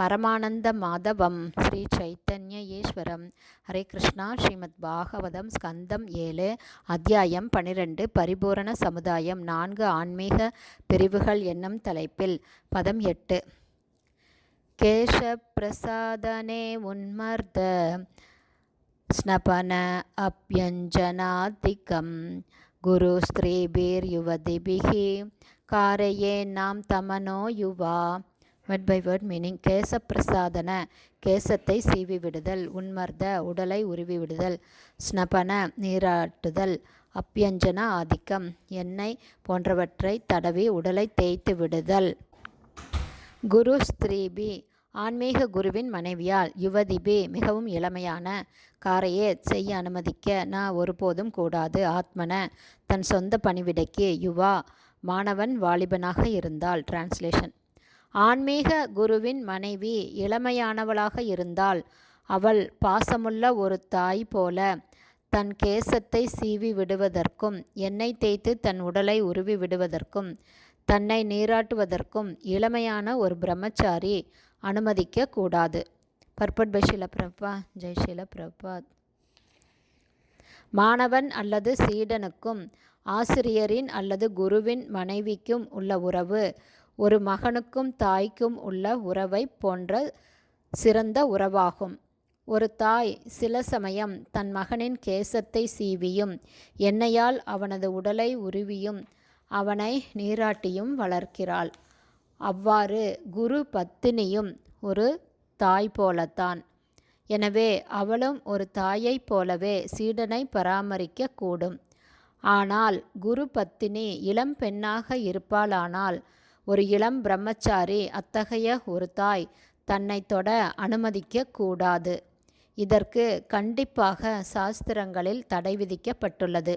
பரமானந்த மாதவம் ஸ்ரீ சைத்தன்ய ஈஸ்வரம் ஹரே கிருஷ்ணா. ஸ்ரீமத் பாகவதம் ஸ்கந்தம் ஏழு அத்தியாயம் பனிரெண்டு பரிபூரண சமுதாயம் நான்கு ஆன்மீக பிரிவுகள் என்னும் தலைப்பில். பதம் எட்டு. கேஷ பிரசாதனே உன்மர்த ஸ்னபன அப்யஞ்சனாதிக்கம் குரு ஸ்திரீபீர் யுவதிபிகி காரையே நாம் தமனோ யுவா. வேர்ட் பை வேர்ட் மீனிங் கேசப்பிரசாதன கேசத்தை சீவி விடுதல் உன்மர்த உடலை உருவி விடுதல் ஸ்னபன நீராட்டுதல் அப்பியஞ்சன ஆதிக்கம் எண்ணெய் போன்றவற்றை தடவி உடலை தேய்த்து விடுதல். குரு ஸ்திரீபி ஆன்மீக குருவின் மனைவியால் யுவதிபி மிகவும் இளமையான காரையே செய்ய அனுமதிக்க நான் ஒருபோதும் கூடாது ஆத்மன தன் சொந்த பணிவிடைக்கு யுவா மாணவன் வாலிபனாக இருந்தால். டிரான்ஸ்லேஷன் ஆன்மீக குருவின் மனைவி இளமையானவளாக இருந்தால் அவள் பாசமுள்ள ஒரு தாய் போல தன் கேசத்தை சீவி விடுவதற்கும் எண்ணெய் தேய்த்து தன் உடலை உருவி விடுவதற்கும் தன்னை நீராட்டுவதற்கும் இளமையான ஒரு பிரம்மச்சாரி அனுமதிக்க கூடாது. பர்பட் பை ஷீல பிரபா ஜெய்ஷில பிரபாத். மாணவன் அல்லது சீடனுக்கும் ஆசிரியரின் அல்லது குருவின் மனைவிக்கும் உள்ள உறவு ஒரு மகனுக்கும் தாய்க்கும் உள்ள உறவை போன்ற சிறந்த உறவாகும். ஒரு தாய் சில சமயம் தன் மகனின் கேசத்தை சீவியும் எண்ணெயால் அவனது உடலை உருவியும் அவனை நீராட்டியும் வளர்க்கிறாள். அவ்வாறு குரு பத்தினியும் ஒரு தாய் போலத்தான். எனவே அவளும் ஒரு தாயைப் போலவே சீடனை பராமரிக்க கூடும். ஆனால் குரு பத்தினி இளம் பெண்ணாக இருப்பாளானால் ஒரு இளம் பிரம்மச்சாரி அத்தகைய ஒரு தாய் தன்னை தொட அனுமதிக்க கூடாது. இதற்கு கண்டிப்பாக சாஸ்திரங்களில் தடை விதிக்கப்பட்டுள்ளது.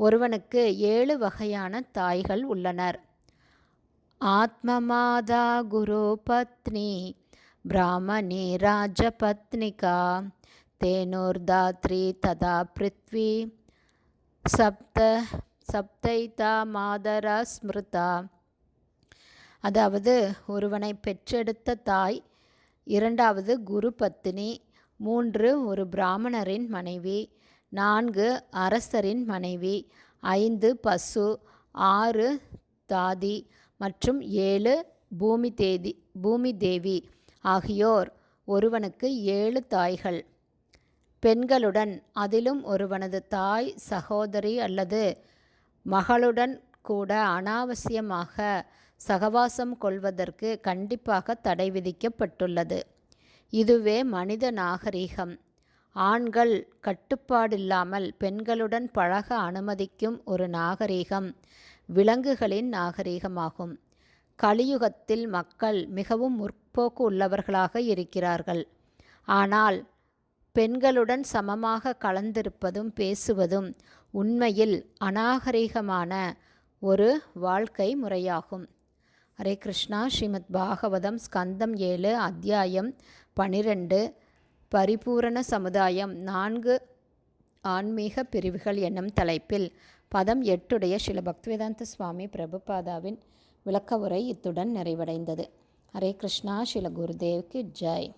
ஒருவனுக்கு ஏழு வகையான தாய்கள் உள்ளனர். ஆத்மமாதா குரு பத்னி பிராமணி ராஜபத்னிகா தேனூர்தாத்ரி ததா பிருத்வி சப்த சப்தைதா மாதரா ஸ்மிருதா அதாவது ஒருவனை பெற்றெடுத்த தாய் இரண்டாவது குரு பத்தினி மூன்று ஒரு பிராமணரின் மனைவி நான்கு அரசரின் மனைவி ஐந்து பசு ஆறு தாதி மற்றும் ஏழு பூமி தேதி பூமி தேவி ஆகியோர் ஒருவனுக்கு ஏழு தாய்கள். பெண்களுடன் அதிலும் ஒருவனது தாய் சகோதரி அல்லது மகளுடன் கூட அனாவசியமாக சகவாசம் கொள்வதற்கு கண்டிப்பாக தடை விதிக்கப்பட்டுள்ளது. இதுவே மனித நாகரிகம். ஆண்கள் கட்டுப்பாடில்லாமல் பெண்களுடன் பழக அனுமதிக்கும் ஒரு நாகரீகம் விலங்குகளின் நாகரீகமாகும். கலியுகத்தில் மக்கள் மிகவும் முற்போக்கு உள்ளவர்களாக இருக்கிறார்கள். ஆனால் பெண்களுடன் சமமாக கலந்திருப்பதும் பேசுவதும் உண்மையில் அநாகரிகமான ஒரு வாழ்க்கை முறையாகும். ஹரே கிருஷ்ணா. ஸ்ரீமத் பாகவதம் ஸ்கந்தம் ஏழு அத்தியாயம் பனிரெண்டு பரிபூரண சமுதாயம். நான்கு ஆன்மீக பிரிவுகள் என்னும் தலைப்பில் பதம் எட்டுடைய ஸ்ரீல பக்திவேதாந்த சுவாமி பிரபுபாதாவின் விளக்க உரை இத்துடன் நிறைவடைந்தது. ஹரே கிருஷ்ணா. ஸ்ரீல குருதேவ்க்கு ஜெய்.